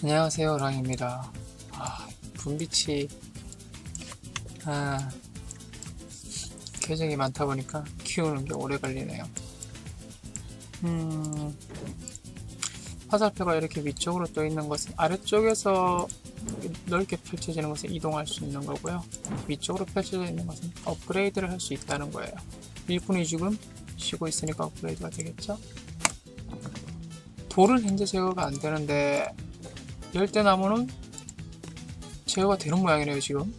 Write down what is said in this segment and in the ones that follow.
안녕하세요 랑입니다. 아 분비치. 아 계정이 많다 보니까 키우는 게 오래 걸리네요. 음 화살표가 이렇게 위쪽으로 떠 있는 것은 아래쪽에서 넓게 펼쳐지는 것은 이동할 수 있는 거고요. 위쪽으로 펼쳐져 있는 것은 업그레이드를 할 수 있다는 거예요. 일꾼이 지금 쉬고 있으니까 업그레이드가 되겠죠? 돌은 현재 제거가 안 되는데 열대나무는 제어가 되는 모양이네요 지금.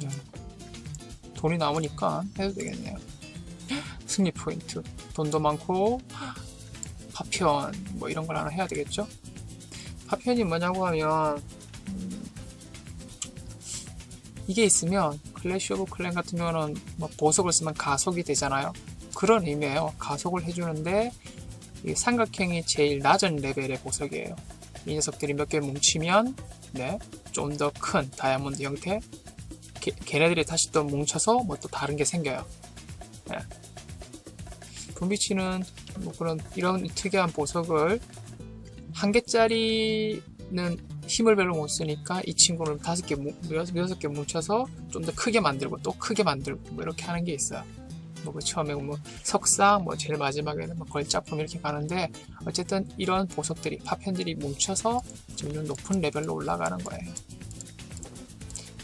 네. 돈이 남으니까 해도 되겠네요. 승리 포인트. 돈도 많고 파편 뭐 이런 걸 하나 해야 되겠죠? 파편이 뭐냐고 하면 음, 이게 있으면 클래시 오브 클랜 같은 경우는 뭐 보석을 쓰면 가속이 되잖아요. 그런 의미예요. 가속을 해주는데 이 삼각형이 제일 낮은 레벨의 보석이에요 이 녀석들이 몇 개 뭉치면 네, 좀 더 큰 다이아몬드 형태 걔, 걔네들이 다시 또 뭉쳐서 뭐 또 다른 게 생겨요 네. 분비치는 뭐 그런 이런 특이한 보석을 한 개짜리는 힘을 별로 못 쓰니까 이 친구는 다섯 개, 여섯 개 뭉쳐서 좀 더 크게 만들고 또 크게 만들고 뭐 이렇게 하는 게 있어요. 뭐 처음에 뭐 석상, 뭐 제일 마지막에는 뭐 걸작품 이렇게 가는데 어쨌든 이런 보석들이 파편들이 뭉쳐서 점점 높은 레벨로 올라가는 거예요.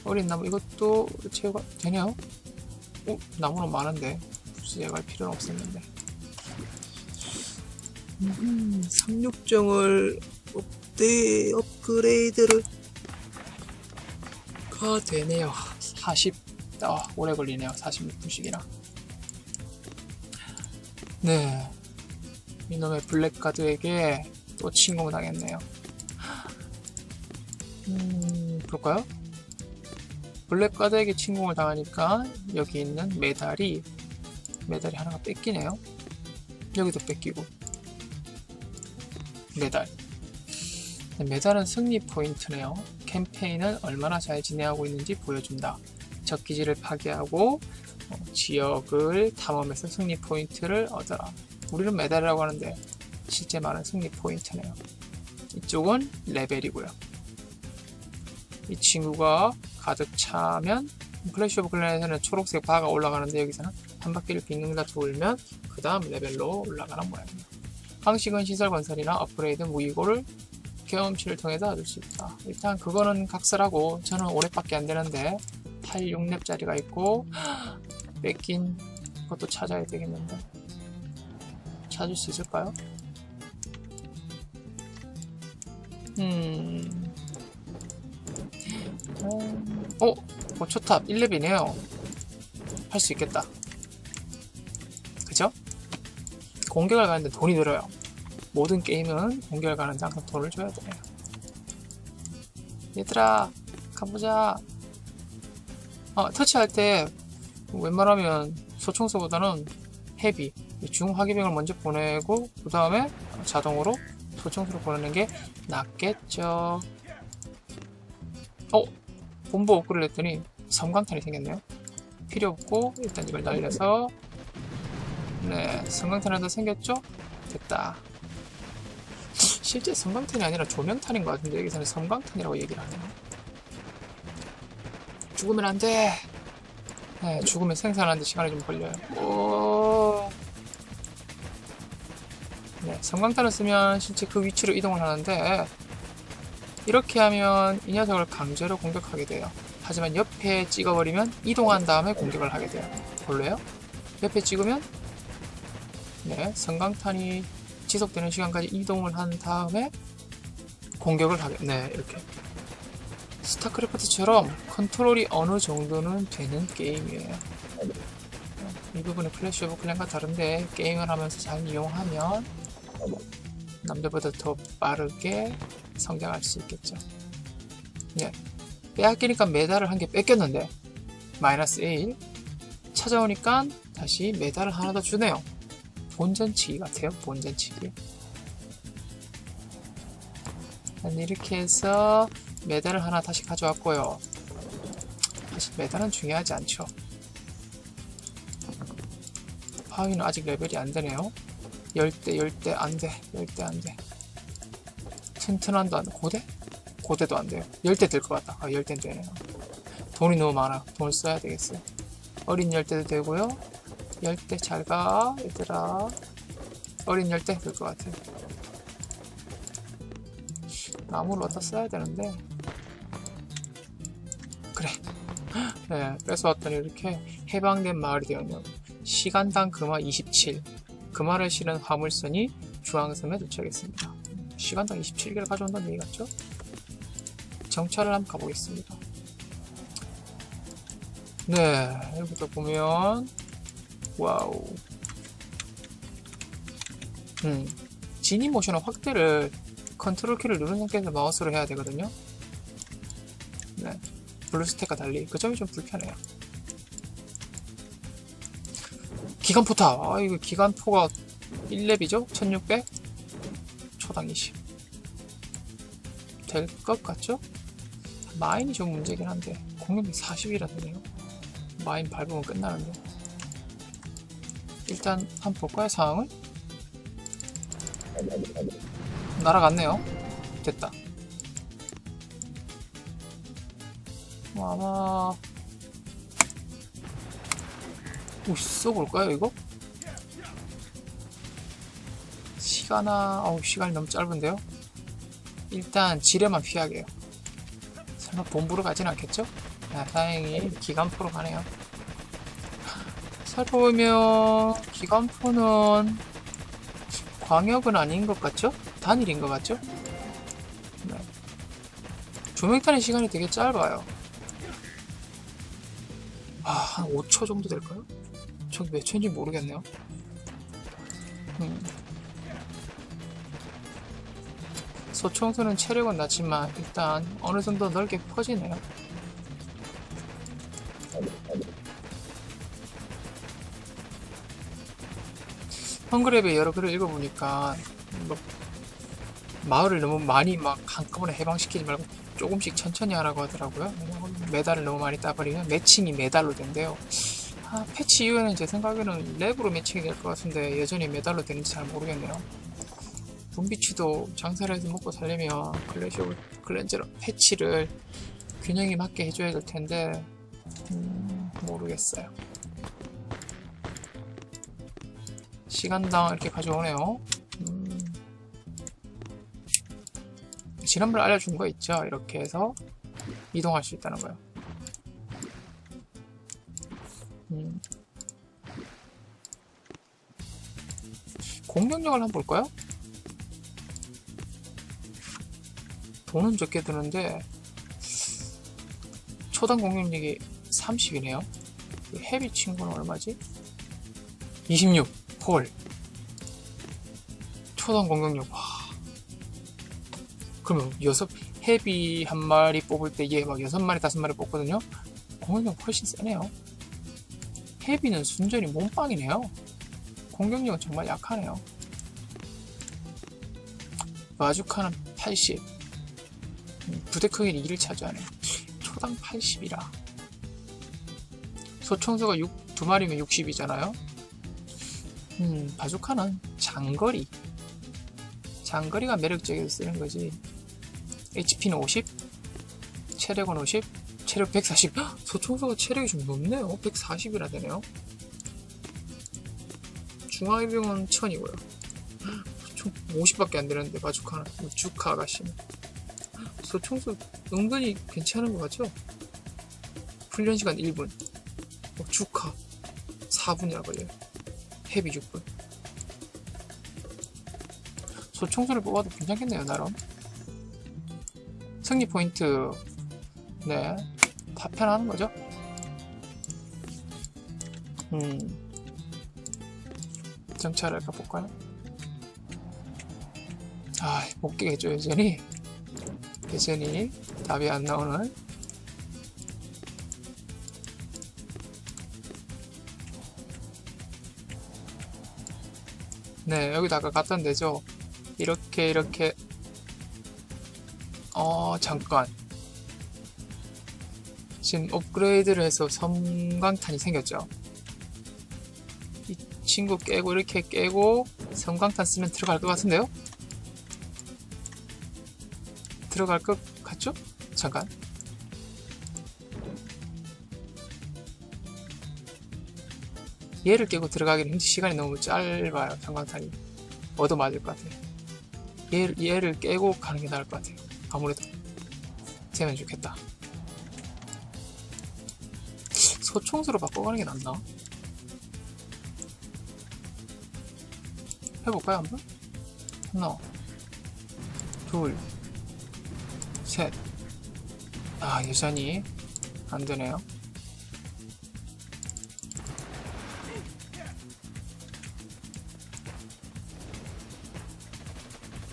어린 나무 이것도 제거가 되네요. 어, 나무는 많은데 굳이 제거할 필요는 없었는데. 음, 상륙정을 업데 업그레이드를 가 되네요. 40, 아, 오래 걸리네요. 46분씩이나. 네. 이놈의 블랙가드에게 또 침공을 당했네요. 음, 볼까요? 블랙가드에게 침공을 당하니까 여기 있는 메달이 메달이 하나가 뺏기네요. 여기도 뺏기고 메달 메달은 승리 포인트네요. 캠페인은 얼마나 잘 진행하고 있는지 보여준다. 적기지를 파괴하고 어, 지역을 탐험해서 승리 포인트를 얻어라. 우리는 메달이라고 하는데 실제 말은 승리 포인트네요. 이쪽은 레벨이고요. 이 친구가 가득 차면 클래시 오브 클랜에서는 초록색 바가 올라가는데 여기서는 한 바퀴를 빙글다 돌면 그 다음 레벨로 올라가는 모양이에요. 방식은 시설 건설이나 업그레이드 무기고를 경험치를 통해서 얻을 수 있다. 일단 그거는 각설하고 저는 올해밖에 안 되는데 8, 6렙짜리가 있고 뺏긴 것도 찾아야 되겠는데. 찾을 수 있을까요? 음... 어, 어? 뭐 초탑 1렙이네요. 할 수 있겠다. 그죠? 공격을 가는데 돈이 들어요. 모든 게임은 공격을 가는데 항상 돈을 줘야 돼요 얘들아 가보자. 어, 터치할 때 웬만하면 소총소보다는 헤비 중화기병을 먼저 보내고 그 다음에 자동으로 소총수로 보내는 게 낫겠죠. 어? 본부 업그레이드 했더니 섬광탄이 생겼네요. 필요 없고 일단 이걸 날려서. 네 섬광탄 하나 더 생겼죠? 됐다. 실제 섬광탄이 아니라 조명탄인 것 같은데 여기서는 섬광탄이라고 얘기를 하네요. 죽으면 안 돼 네, 죽으면 생산하는데 시간이 좀 걸려요. 오... 네, 섬광탄을 쓰면 실제 그 위치로 이동을 하는데 이렇게 하면 이 녀석을 강제로 공격하게 돼요. 하지만 옆에 찍어버리면 이동한 다음에 공격을 하게 돼요. 볼래요? 옆에 찍으면? 네, 섬광탄이 지속되는 시간까지 이동을 한 다음에 공격을 하게 네 이렇게 스타크래프트처럼 컨트롤이 어느 정도는 되는 게임이에요. 이 부분은 클래시 오브 클랜과 다른데 게임을 하면서 잘 이용하면 남들보다 더 빠르게 성장할 수 있겠죠. 예. 빼앗기니까 메달을 한 개 뺏겼는데 마이너스 1 찾아오니까 다시 메달을 하나 더 주네요. 본전치기 같아요 본전치기. 이렇게 해서 메달을 하나 다시 가져왔고요 사실 메달은 중요하지 않죠 파위는 아직 레벨이 안되네요 열대 열대 안돼 열대 안돼 튼튼한도 안 돼. 고대? 고대도 안 돼요. 열대 될 것 같다. 아, 열대 되네요. 돈이 너무 많아. 돈을 써야 되겠어요. 어린 열대도 되고요. 열대 잘 가, 얘들아. 어린 열대 될 것 같아요. 나무를 어디다 써야 되는데. 네, 뺏어왔더니 이렇게 해방된 마을이 되었네요. 시간당 금화 27. 금화를 실은 화물선이 중앙섬에 도착했습니다. 시간당 27개를 가져온다는 얘기 같죠? 정찰을 한번 가보겠습니다. 네, 여기부터 보면 와우 음, 지니 모션의 확대를 컨트롤 키를 누른 상태에서 마우스로 해야 되거든요. 네, 블루스택과 달리 그 점이 좀 불편해요. 기관포탑, 아 이거 기관포가 1렙이죠? 1600? 초당 20. 될 것 같죠? 마인이 좀 문제긴 한데 공격이 40이라 되네요. 마인 밟으면 끝나는데. 일단 한번 볼까요, 상황을? 날아갔네요. 됐다. 뭐 아마 오, 써볼까요, 이거? 시간아, 어우, 시간이 너무 짧은데요? 일단 지뢰만 피하게요. 설마 본부로 가진 않겠죠? 아, 다행히 기관포로 가네요. 살펴보면 기관포는 광역은 아닌 것 같죠? 단일인 것 같죠? 네. 조명탄의 시간이 되게 짧아요. 아, 한 5초 정도 될까요? 저기 몇 초인지 모르겠네요. 음. 소총수는 체력은 낮지만 일단 어느 정도 넓게 퍼지네요. 헝그랩의 여러 글을 읽어보니까 뭐 마을을 너무 많이 막 한꺼번에 해방시키지 말고 조금씩 천천히 하라고 하더라고요. 메달을 너무 많이 따버리면 매칭이 메달로 된대요. 아, 패치 이후에는 제 생각에는 랩으로 매칭이 될 것 같은데 여전히 메달로 되는지 잘 모르겠네요. 분비치도 장사를 해서 먹고 살려면 클래시 오브 클렌저로 패치를 균형이 맞게 해줘야 될 텐데 음, 모르겠어요. 시간당 이렇게 가져오네요. 지난번에 알려준 거 있죠? 이렇게 해서 이동할 수 있다는 거요. 음. 공격력을 한번 볼까요? 돈은 적게 드는데 초당 공격력이 30이네요. 헤비 친구는 얼마지? 26. 헐. 초당 공격력. 와. 그러면 여섯 헤비 한 마리 뽑을 때 얘 막 여섯 마리 다섯 마리 뽑거든요. 공격력 훨씬 세네요. 헤비는 순전히 몸빵이네요. 공격력은 정말 약하네요. 마주카는 80. 부대 크기는 2를 차지하네. 초당 80이라. 소총수가 6, 두 마리면 60이잖아요. 음, 바주카는 장거리. 장거리가 매력적이어서 쓰는 거지. HP는 50, 체력은 50, 체력 140. 헉, 소총수가 체력이 좀 높네요. 140이나 되네요. 중화의병은 1000이고요. 총 50밖에 안 되는데 바주카는 주카 아가씨는. 소총수 은근히 괜찮은 것 같죠? 훈련 시간 1분. 어, 주카 4분이나 걸려요. 헤비 6분. 소총수를 뽑아도 괜찮겠네요, 나름. 승리 포인트. 네. 다 편하는 거죠? 음. 정찰을 가볼까요? 아, 못 깨겠죠, 여전히. 여전히 답이 안 나오는 네 여기다가 갖다 대죠 이렇게 이렇게 어 잠깐 지금 업그레이드를 해서 섬광탄이 생겼죠 이 친구 깨고 이렇게 깨고 섬광탄 쓰면 들어갈 것 같은데요 들어갈 것 같죠? 잠깐. 얘를 깨고 들어가기는 시간이 너무 짧아요. 성광탄이. 얻어맞을 것 같아요. 얘, 얘를 깨고 가는 게 나을 것 같아요. 아무래도. 되면 좋겠다. 소총수로 바꿔가는 게 낫나? 해볼까요, 한번? 하나, 둘, 셋. 아, 여전히 안 되네요.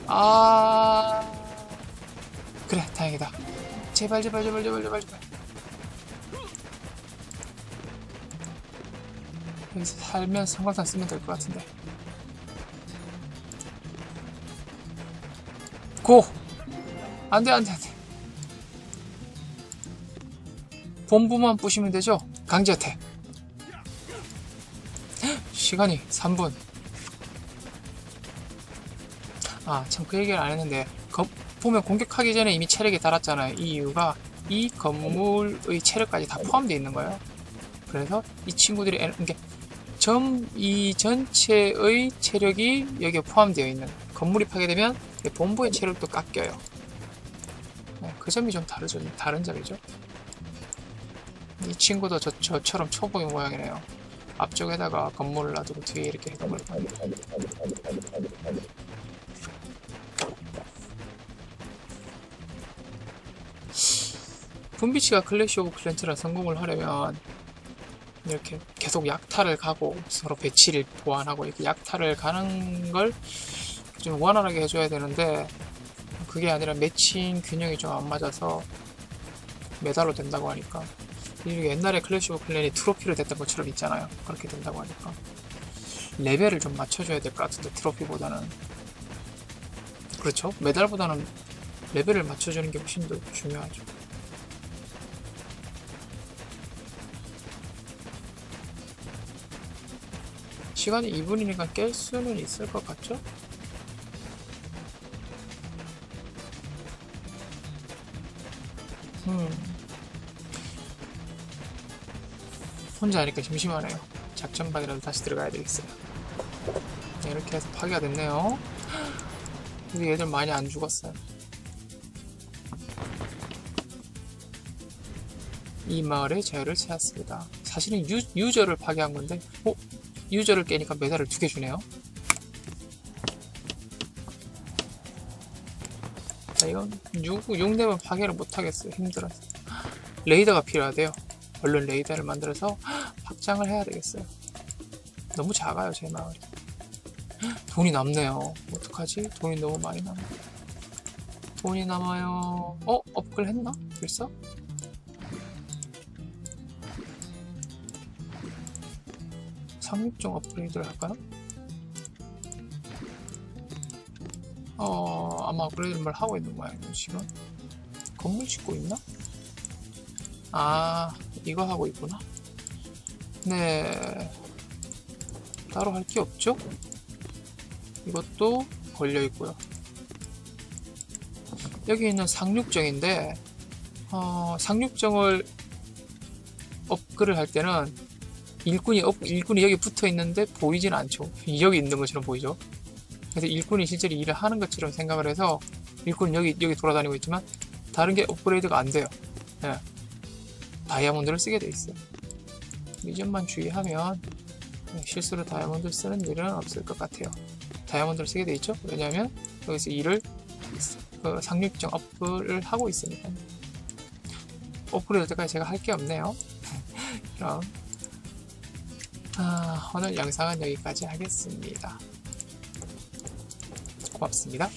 아, 그래, 다행이다. 제발, 제발, 제발, 제발, 제발, 제발. 여기서 살면 성광탄 쓰면 될 것 같은데. 고! 안 돼, 안 돼, 안 돼. 본부만 부시면 되죠? 강제어택. 시간이 3분. 아, 참 그 얘기를 안 했는데, 거- 보면 공격하기 전에 이미 체력이 달았잖아요. 이 이유가 이 건물의 체력까지 다 포함되어 있는 거예요. 그래서 이 친구들이, 에- 이게 점, 이 전체의 체력이 여기에 포함되어 있는 건물이 파괴되면 이 본부의 체력도 깎여요. 네, 그 점이 좀 다르죠. 다른 점이죠. 이 친구도 저, 저처럼 초보의 모양이네요. 앞쪽에다가 건물을 놔두고 뒤에 이렇게 해놓은 걸 분비치가 클래시 오브 클랜트라 성공을 하려면 이렇게 계속 약탈을 가고 서로 배치를 보완하고 이렇게 약탈을 가는 걸 좀 원활하게 해줘야 되는데 그게 아니라 매칭 균형이 좀 안 맞아서 메달로 된다고 하니까. 이게 옛날에 클래시 오브 클랜이 트로피로 됐던 것처럼 있잖아요. 그렇게 된다고 하니까. 레벨을 좀 맞춰줘야 될 것 같은데 트로피보다는. 그렇죠? 메달보다는 레벨을 맞춰주는 게 훨씬 더 중요하죠 시간이 2분이니까 깰 수는 있을 것 같죠? 음. 혼자 하니까 심심하네요. 작전 방이라도 다시 들어가야 되겠어요. 네, 이렇게 해서 파괴가 됐네요. 우리 애들 많이 안 죽었어요. 이 마을의 자유를 찾았습니다. 사실은 유, 유저를 파괴한 건데, 어? 유저를 깨니까 메달을 두 개 주네요. 자, 이건 6, 6렙은 파괴를 못하겠어요. 힘들어서. 레이더가 필요하대요. 얼른 레이더를 만들어서 확장을 해야 되겠어요. 너무 작아요, 제 마을이. 돈이 남네요. 어떡하지? 돈이 너무 많이 남아. 돈이 남아요. 어? 업글 했나? 벌써? 상륙종 업그레이드를 할까요? 어, 아마 업그레이드를 하고 있는 모양이에요, 지금. 건물 짓고 있나? 아, 이거 하고 있구나. 네. 따로 할 게 없죠? 이것도 걸려 있고요. 여기 있는 상륙정인데, 어, 상륙정을 업글을 할 때는 일꾼이 업, 일꾼이 여기 붙어 있는데 보이진 않죠. 여기 있는 것처럼 보이죠. 그래서 일꾼이 실제로 일을 하는 것처럼 생각을 해서 일꾼은 여기 여기 돌아다니고 있지만 다른 게 업그레이드가 안 돼요. 예. 다이아몬드를 쓰게 돼 있어요. 이 점만 주의하면 네, 실수로 다이아몬드 쓰는 일은 없을 것 같아요. 다이아몬드를 쓰게 돼 있죠. 왜냐하면 여기서 일을 그 상륙정 업을 하고 있으니까. 업그레이드 때까지 제가 할 게 없네요. 그럼 아, 오늘 영상은 여기까지 하겠습니다. 고맙습니다.